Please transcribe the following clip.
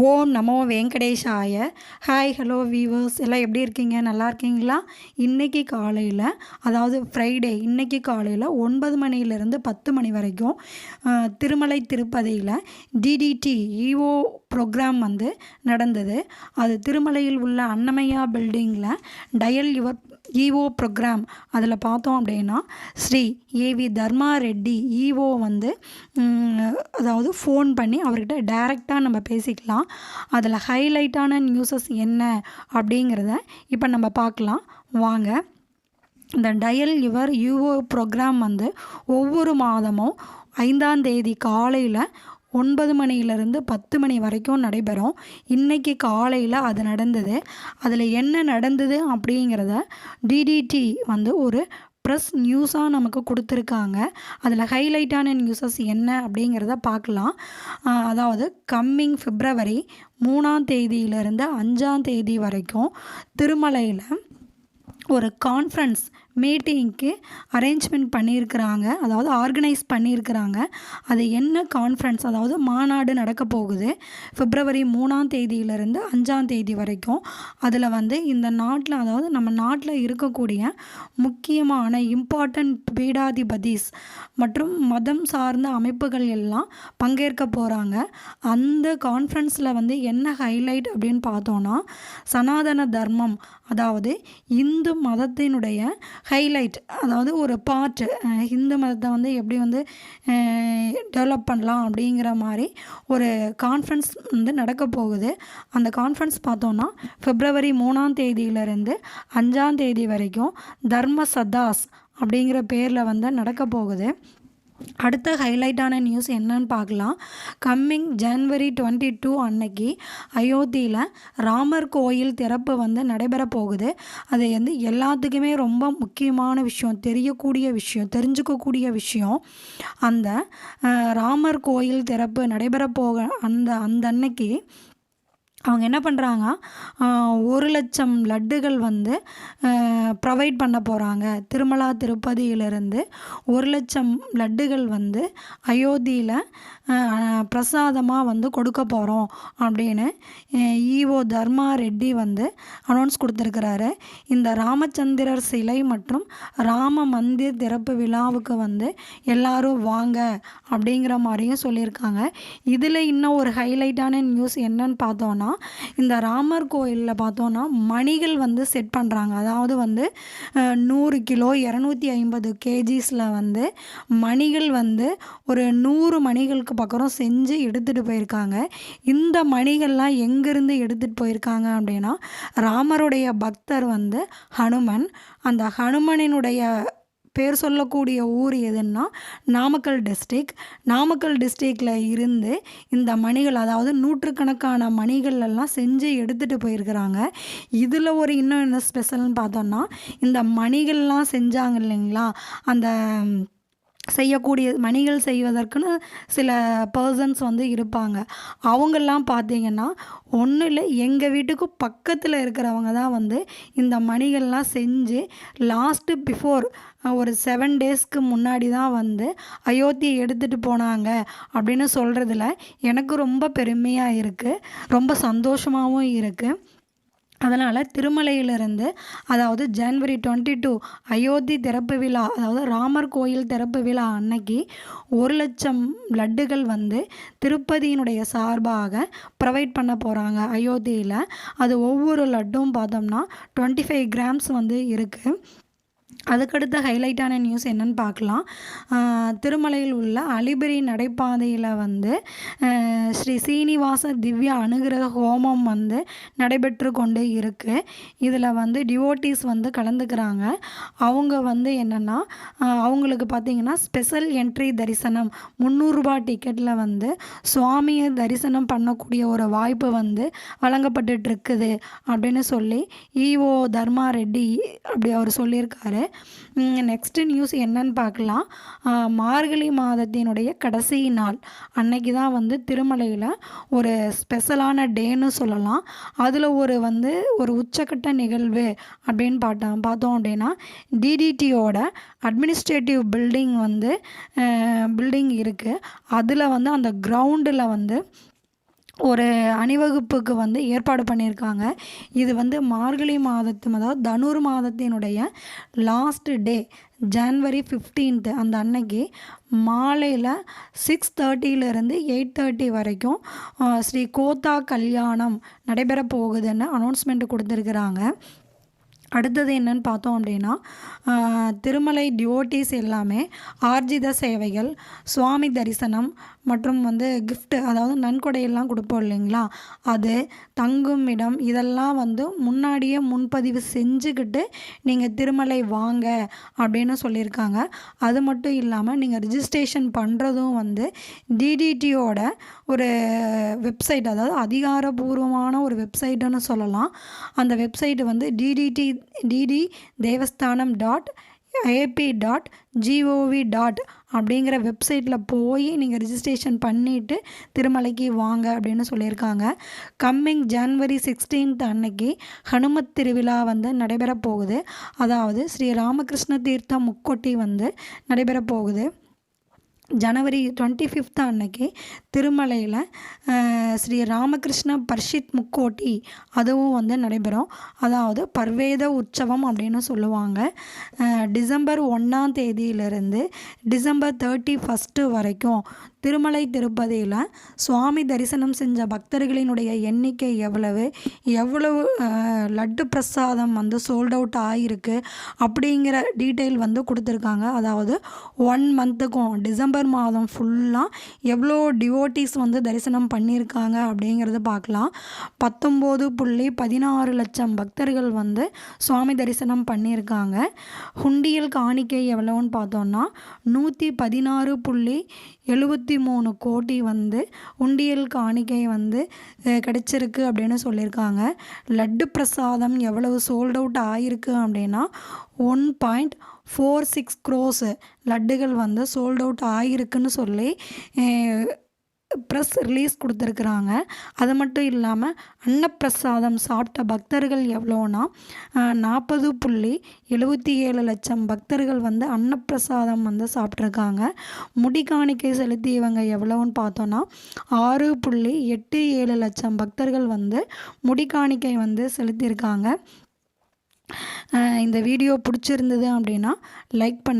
ஓம் நமோ வெங்கடேஷாய. Hi hello viewers எல்லாம் எப்படி இருக்கீங்க? நல்லா இருக்கீங்களா? இன்றைக்கி காலையில் அதாவது ஃப்ரைடே இன்றைக்கி காலையில் ஒன்பது மணிலேருந்து பத்து மணி வரைக்கும் திருமலை திருப்பதியில் டிடிடி இஓ ப்ரோக்ராம் வந்து நடந்தது. அது திருமலையில் உள்ள அன்னமையா பில்டிங்கில் டயல் யுவர் இஓ ப்ரோக்ராம் அதில் பார்த்தோம் அப்படின்னா ஸ்ரீ ஏவி தர்மா ரெட்டி இஓ வந்து அதாவது ஃபோன் பண்ணி அவர்கிட்ட டைரெக்டாக நம்ம பேசிக்கலாம். அதில் ஹைலைட்டான நியூஸஸ் என்ன அப்படிங்கிறத இப்போ நம்ம பார்க்கலாம். வாங்க. இந்த டயல் யுவர் யூஓ ப்ரோக்ராம் வந்து ஒவ்வொரு மாதமும் ஐந்தாம் தேதி காலையில் ஒன்பது மணியிலிருந்து பத்து மணி வரைக்கும் நடைபெறும். இன்றைக்கி காலையில் அது நடந்தது. அதில் என்ன நடந்தது அப்படிங்கிறத டிடிடி வந்து ஒரு ப்ரெஸ் நியூஸாக நமக்கு கொடுத்துருக்காங்க. அதில் ஹைலைட்டான நியூஸஸ் என்ன அப்படிங்கிறத பார்க்கலாம். அதாவது கம்மிங் பிப்ரவரி மூணாம் தேதியிலிருந்து அஞ்சாம் தேதி வரைக்கும் திருமலையில் ஒரு கான்ஃபரன்ஸ் மீட்டிங்க்கு அரேஞ்ச்மெண்ட் பண்ணியிருக்கிறாங்க. அதாவது ஆர்கனைஸ் பண்ணியிருக்கிறாங்க. அது என்ன கான்ஃபரன்ஸ் அதாவது மாநாடு நடக்க போகுது. பிப்ரவரி மூணாம் தேதியிலிருந்து அஞ்சாம் தேதி வரைக்கும். அதில் வந்து இந்த நாட்டில் அதாவது நம்ம நாட்டில் இருக்கக்கூடிய முக்கியமான இம்பார்ட்டண்ட் பீடாதிபதிஸ் மற்றும் மதம் சார்ந்த அமைப்புகள் எல்லாம் பங்கேற்க போகிறாங்க அந்த கான்ஃபரன்ஸில் வந்து என்ன ஹைலைட் அப்படின்னு பார்த்தோன்னா சனாதன தர்மம் அதாவது இந்து மதத்தினுடைய ஹைலைட் அதாவது ஒரு பார்ட்டு ஹிந்து மதத்தை வந்து எப்படி வந்து டெவலப் பண்ணலாம் அப்படிங்கிற மாதிரி ஒரு கான்ஃபரன்ஸ் வந்து நடக்க போகுது. அந்த கான்ஃபரன்ஸ் பார்த்தோன்னா பிப்ரவரி மூணாம் தேதியிலேருந்து அஞ்சாம் தேதி வரைக்கும் தர்ம சதாஸ் அப்படிங்கிற பேரில் வந்து நடக்க போகுது. அடுத்த ஹைலைட்டான நியூஸ் என்னன்னு பார்க்கலாம். கம்மிங் ஜன்வரி டுவெண்ட்டி டூ அன்னைக்கு அயோத்தியில் ராமர் கோயில் திறப்பு வந்து நடைபெற போகுது. அது வந்து எல்லாத்துக்குமே ரொம்ப முக்கியமான விஷயம் தெரியக்கூடிய விஷயம் தெரிஞ்சுக்கக்கூடிய விஷயம். அந்த ராமர் கோயில் திறப்பு நடைபெற போக அந்த அந்த அன்னைக்கு அவங்க என்ன பண்ணுறாங்க ஒரு லட்சம் லட்டுகள் வந்து ப்ரொவைட் பண்ண போகிறாங்க திருமலா திருப்பதியிலிருந்து ஒரு லட்சம் லட்டுகள் வந்து அயோத்தியில் பிரசாதமாக வந்து கொடுக்க போகிறோம் அப்படின்னு ஈஓ தர்மா ரெட்டி வந்து அனௌன்ஸ் கொடுத்துருக்கிறாரு. இந்த ராமச்சந்திரர் சிலை மற்றும் ராம மந்திர் திறப்பு விழாவுக்கு வந்து எல்லாரும் வாங்க அப்படிங்கிற மாதிரியும் சொல்லியிருக்காங்க. இதில் இன்னும் ஒரு ஹைலைட்டான நியூஸ் என்னன்னு பார்த்தோன்னா இந்த ராமர் கோயிலில் பார்த்தோன்னா மணிகள் வந்து செட் பண்ணுறாங்க அதாவது வந்து நூறு கிலோ இரநூத்தி ஐம்பது கேஜிஸில் வந்து மணிகள் வந்து ஒரு நூறு மணிகளுக்கு பக்கம் செஞ்சு எடுத்துகிட்டு போயிருக்காங்க. இந்த மணிகள்லாம் எங்கேருந்து எடுத்துகிட்டு போயிருக்காங்க அப்படின்னா ராமருடைய பக்தர் வந்து ஹனுமன். அந்த ஹனுமனினுடைய பேர் சொல்லக்கூடிய ஊர் எதுன்னா நாமக்கல் டிஸ்ட்ரிக் நாமக்கல் டிஸ்ட்ரிக்டில் இருந்து இந்த மணிகள் அதாவது நூற்றுக்கணக்கான மணிகள் எல்லாம் செஞ்சு எடுத்துகிட்டு போயிருக்கிறாங்க. இதில் ஒரு இன்னும் என்ன ஸ்பெஷல்னு பார்த்தோன்னா இந்த மணிகள்லாம் செஞ்சாங்க இல்லைங்களா? அந்த செய்யக்கூடிய மணிகள் செய்வதற்குன்னு சில பர்சன்ஸ் வந்து இருப்பாங்க. அவங்கெல்லாம் பார்த்தீங்கன்னா ஒன்றும் இல்லை எங்கள் வீட்டுக்கு பக்கத்தில் இருக்கிறவங்க தான் வந்து இந்த மணிகள்லாம் செஞ்சு லாஸ்ட்டு பிஃபோர் ஒரு செவன் டேஸ்க்கு முன்னாடி தான் வந்து அயோத்தியை எடுத்துகிட்டு போனாங்க அப்படின்னு சொல்கிறதுல எனக்கு ரொம்ப பெருமையாக இருக்குது ரொம்ப சந்தோஷமாகவும் இருக்குது அதனால் திருமலையிலிருந்து அதாவது ஜனவரி டுவெண்ட்டி டூ அயோத்தி திறப்பு விழா அதாவது ராமர் கோயில் திறப்பு விழா அன்னைக்கு ஒரு லட்சம் லட்டுகள் வந்து திருப்பதியினுடைய சார்பாக ப்ரொவைட் பண்ண போகிறாங்க அயோத்தியில். அது ஒவ்வொரு லட்டும் பார்த்தோம்னா டுவெண்ட்டி ஃபைவ் கிராம்ஸ் வந்து இருக்குது அதுக்கடுத்த ஹைலைட்டான நியூஸ் என்னன்னு பார்க்கலாம். திருமலையில் உள்ள அலிபெரி நடைபாதையில் வந்து ஸ்ரீ சீனிவாச திவ்ய அனுகிரக ஹோமம் வந்து நடைபெற்று கொண்டு இருக்குது இதில் வந்து டிவோட்டீஸ் வந்து கலந்துக்கிறாங்க. அவங்க வந்து என்னென்னா அவங்களுக்கு பார்த்திங்கன்னா ஸ்பெஷல் என்ட்ரி தரிசனம் முந்நூறுரூபா டிக்கெட்டில் வந்து சுவாமியை தரிசனம் பண்ணக்கூடிய ஒரு வாய்ப்பு வந்து வழங்கப்பட்டுட்ருக்குது அப்படின்னு சொல்லி இஓ தர்மா ரெட்டி அப்படி அவர் சொல்லியிருக்காரு. நெக்ஸ்ட்டு நியூஸ் என்னன்னு பார்க்கலாம். மார்கழி மாதத்தினுடைய கடைசி நாள். அன்னைக்கு தான் வந்து திருமலையில் ஒரு ஸ்பெஷலான டேன்னு சொல்லலாம். அதில் ஒரு வந்து ஒரு உச்சக்கட்ட நிகழ்வு அப்படின்னு பார்த்தோம் பார்த்தோம் அப்படின்னா டிடிடியோட அட்மினிஸ்ட்ரேட்டிவ் பில்டிங் வந்து பில்டிங் இருக்குது அதில் வந்து அந்த கிரவுண்டில் வந்து ஒரு அணிவகுப்புக்கு வந்து ஏற்பாடு பண்ணியிருக்காங்க. இது வந்து மார்கழி மாதத்து அதாவது தனுர் மாதத்தினுடைய லாஸ்ட் டே ஜான்வரி ஃபிஃப்டீன்த்து அந்த அன்னைக்கு மாலையில் சிக்ஸ் தேர்ட்டியிலேருந்து எயிட் தேர்ட்டி வரைக்கும் ஸ்ரீ கோத்தா கல்யாணம் நடைபெற போகுதுன்னு அனௌன்ஸ்மெண்ட் கொடுத்துருக்குறாங்க. அடுத்தது என்னன்னு பார்த்தோம் அப்படின்னா திருமலை டியோட்டிஸ் எல்லாமே ஆர்ஜித சேவைகள் சுவாமி தரிசனம் மற்றும் வந்து கிஃப்ட்டு அதாவது நன்கொடையெல்லாம் கொடுப்போம் இல்லைங்களா? அது தங்கும் இடம் இதெல்லாம் வந்து முன்னாடியே முன்பதிவு செஞ்சுக்கிட்டு நீங்கள் திருமலை வாங்க அப்படின்னு சொல்லியிருக்காங்க. அது மட்டும் இல்லாமல் நீங்கள் ரிஜிஸ்ட்ரேஷன் பண்ணுறதும் வந்து டிடிடியோட ஒரு வெப்சைட் அதாவது அதிகாரபூர்வமான ஒரு வெப்சைட்டுன்னு சொல்லலாம். அந்த வெப்சைட் வந்து TTD TD Devasthanam dot AP dot gov dot அப்படிங்கிற வெப்சைட்டில் போய் நீங்கள் ரிஜிஸ்ட்ரேஷன் பண்ணிவிட்டு திருமலைக்கு வாங்க அப்படின்னு சொல்லியிருக்காங்க. கம்மிங் ஜான்வரி சிக்ஸ்டீன்த் அன்னைக்கு ஹனுமத் திருவிழா வந்து நடைபெற போகுது அதாவது ஸ்ரீ ராமகிருஷ்ண தீர்த்த முக்கொட்டி வந்து நடைபெற போகுது ஜனவரி டுவெண்ட்டி ஃபிஃப்த் அன்னைக்கு திருமலையில் ஸ்ரீ ராமகிருஷ்ண பர்ஷித் முக்கோட்டி அதுவும் வந்து நடைபெறும். அதாவது பர்வேத உற்சவம் அப்படின்னு சொல்லுவாங்க. டிசம்பர் ஒன்றாம் தேதியிலிருந்து டிசம்பர் தேர்ட்டி ஃபஸ்ட்டு வரைக்கும் திருமலை திருப்பதியில் சுவாமி தரிசனம் செஞ்ச பக்தர்களினுடைய எண்ணிக்கை எவ்வளவு? எவ்வளவு லட்டு பிரசாதம் வந்து சோல்ட் அவுட் ஆகிருக்கு அப்படிங்கிற டீட்டெயில் வந்து கொடுத்துருக்காங்க. அதாவது ஒன் மந்த்துக்கும் டிசம்பர் மாதம் ஃபுல்லாக எவ்வளோ டிவோட்டிஸ் வந்து தரிசனம் பண்ணியிருக்காங்க அப்படிங்கிறது பார்க்கலாம். பத்தொம்போது புள்ளி பதினாறு லட்சம் பக்தர்கள் வந்து சுவாமி தரிசனம் பண்ணியிருக்காங்க. ஹுண்டியல் காணிக்கை எவ்வளோன்னு பார்த்தோன்னா நூற்றி பதினாறு புள்ளி எழுபத்தி மூணு கோடி வந்து உண்டியல் காணிக்கை வந்து கிடச்சிருக்கு கிடைச்சிருக்கு அப்படின்னு சொல்லியிருக்காங்க. லட்டு பிரசாதம் எவ்வளவு சோல்ட் அவுட் ஆகிருக்கு அப்படின்னா one point four six crores லட்டுகள் வந்து சோல்ட் அவுட் ஆகிருக்குன்னு சொல்லி ப்ரெஸ் ரிலீஸ் கொடுத்துருக்குறாங்க. அது மட்டும் இல்லாமல் அன்னப்பிரசாதம் சாப்பிட்ட பக்தர்கள் எவ்வளோனா நாற்பது புள்ளி எழுபத்தி ஏழு லட்சம் பக்தர்கள் வந்து அன்னப்பிரசாதம் வந்து சாப்பிட்ருக்காங்க. முடி காணிக்கை செலுத்தியவங்க எவ்வளோன்னு பார்த்தோன்னா ஆறு புள்ளி எட்டு ஏழு லட்சம் பக்தர்கள் வந்து முடி காணிக்கை வந்து செலுத்தியிருக்காங்க. இந்த வீடியோ பிடிச்சிருந்தது அப்படின்னா லைக் பண்ணுங்கள்